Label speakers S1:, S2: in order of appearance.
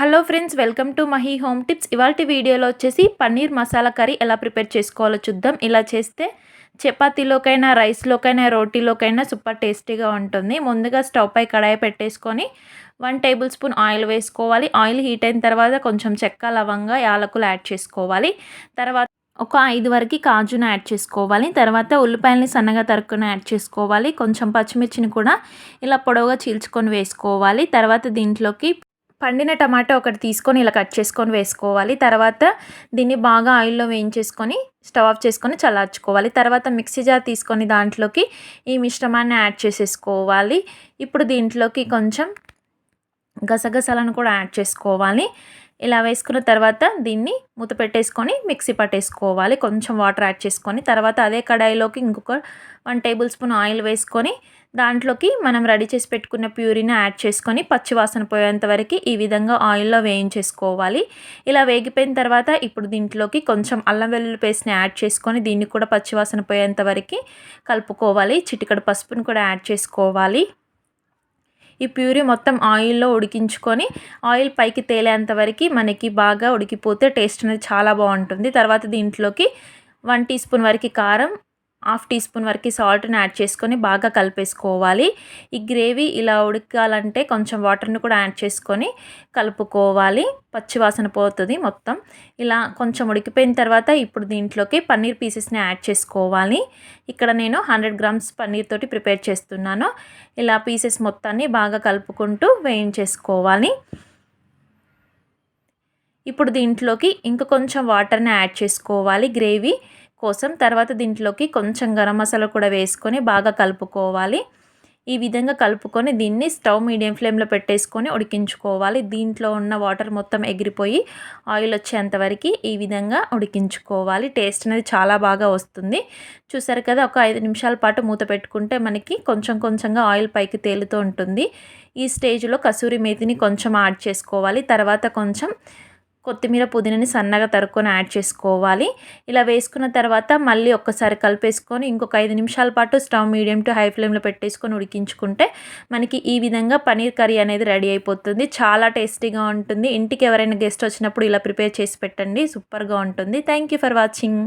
S1: Hello friends welcome to Mahi home tips. ఇవాళ వీడియోలో వచ్చేసి పన్నీర్ మసాలా కర్రీ ఎలా ప్రిపేర్ చేసుకోవాలో చూద్దాం. ఇలా చేస్తే చపాతీలోకైనా రైస్లోకైనా రోటీలోకైనా సూపర్ టేస్టీగా ఉంటుంది. ముందుగా స్టవ్ పై కడాయి పెట్టేసుకొని వన్ టేబుల్ స్పూన్ ఆయిల్ వేసుకోవాలి. ఆయిల్ హీట్ అయిన తర్వాత కొంచెం చెక్క లవంగా యాలకులు యాడ్ చేసుకోవాలి. తర్వాత ఒక ఐదు వరకు కాజును యాడ్ చేసుకోవాలి. తర్వాత ఉల్లిపాయలని సన్నగా తరుక్కుని యాడ్ చేసుకోవాలి. కొంచెం పచ్చిమిర్చిని కూడా ఇలా పొడవుగా చీల్చుకొని వేసుకోవాలి. తర్వాత దీంట్లోకి పండిన టమాటా ఒకటి తీసుకొని ఇలా కట్ చేసుకొని వేసుకోవాలి. తర్వాత దీన్ని బాగా ఆయిల్లో వేయించేసుకొని స్టవ్ ఆఫ్ చేసుకొని చల్లార్చుకోవాలి. తర్వాత మిక్సీ జార్ తీసుకొని దాంట్లోకి ఈ మిశ్రమాన్ని యాడ్ చేసేసుకోవాలి. ఇప్పుడు దీంట్లోకి కొంచెం గసగసాలను కూడా యాడ్ చేసుకోవాలి. ఇలా వేసుకున్న తర్వాత దీన్ని మూత పెట్టేసుకొని మిక్సీ పట్టేసుకోవాలి. కొంచెం వాటర్ యాడ్ చేసుకొని తర్వాత అదే కడాయిలోకి ఇంకొక వన్ టేబుల్ స్పూన్ ఆయిల్ వేసుకొని దాంట్లోకి మనం రెడీ చేసి పెట్టుకున్న ప్యూరీని యాడ్ చేసుకొని పచ్చివాసన పోయేంత వరకు ఈ విధంగా ఆయిల్లో వేయించేసుకోవాలి. ఇలా వేగిపోయిన తర్వాత ఇప్పుడు దీంట్లోకి కొంచెం అల్లం వెల్లుల్లి పేస్ట్ని యాడ్ చేసుకొని దీన్ని కూడా పచ్చివాసన పోయేంత వరకు కలుపుకోవాలి. చిటికడ పసుపుని కూడా యాడ్ చేసుకోవాలి. ఈ ప్యూరీ మొత్తం ఆయిల్లో ఉడికించుకొని ఆయిల్ పైకి తేలేంత వరకు మనకి బాగా ఉడికిపోతే టేస్ట్ అనేది చాలా బాగుంటుంది. తర్వాత దీంట్లోకి వన్ టీ స్పూన్ వరకు కారం హాఫ్ టీ స్పూన్ వరకు సాల్ట్ని యాడ్ చేసుకొని బాగా కలిపేసుకోవాలి. ఈ గ్రేవీ ఇలా ఉడకాలంటే కొంచెం వాటర్ని కూడా యాడ్ చేసుకొని కలుపుకోవాలి. పచ్చివాసన పోతుంది మొత్తం. ఇలా కొంచెం ఉడికిపోయిన తర్వాత ఇప్పుడు దీంట్లోకి పన్నీర్ పీసెస్ని యాడ్ చేసుకోవాలి. ఇక్కడ నేను హండ్రెడ్ గ్రామ్స్ పన్నీర్ తోటి ప్రిపేర్ చేస్తున్నాను. ఇలా పీసెస్ మొత్తాన్ని బాగా కలుపుకుంటూ వేయించేసుకోవాలి. ఇప్పుడు దీంట్లోకి ఇంకా కొంచెం వాటర్ని యాడ్ చేసుకోవాలి గ్రేవీ. కోసం తర్వాత దీంట్లోకి కొంచెం గరం మసాలా కూడా వేసుకొని బాగా కలుపుకోవాలి. ఈ విధంగా కలుపుకొని దీన్ని స్టవ్ మీడియం ఫ్లేమ్లో పెట్టేసుకొని ఉడికించుకోవాలి. దీంట్లో ఉన్న వాటర్ మొత్తం ఎగిరిపోయి ఆయిల్ వచ్చేంతవరకు ఈ విధంగా ఉడికించుకోవాలి. టేస్ట్ అనేది చాలా బాగా వస్తుంది. చూసారు కదా ఒక ఐదు నిమిషాల పాటు మూత పెట్టుకుంటే మనకి కొంచెం కొంచెంగా ఆయిల్ పైకి తేలుతూ ఉంటుంది. ఈ స్టేజ్లో కసూరి మేతిని కొంచెం యాడ్ చేసుకోవాలి. తర్వాత కొంచెం కొత్తిమీర పుదీనాని సన్నగా తరుక్కొని యాడ్ చేసుకోవాలి. ఇలా వేసుకున్న తర్వాత మళ్ళీ ఒక్కసారి కలిపేసుకొని ఇంకొక ఐదు నిమిషాల పాటు స్టవ్ మీడియం టు హై ఫ్లేమ్లో పెట్టేసుకొని ఉడికించుకుంటే మనకి ఈ విధంగా పనీర్ కర్రీ అనేది రెడీ అయిపోతుంది. చాలా టేస్టీగా ఉంటుంది. ఇంటికి ఎవరైనా గెస్ట్ వచ్చినప్పుడు ఇలా ప్రిపేర్ చేసి పెట్టండి. సూపర్గా ఉంటుంది. Thank you for watching.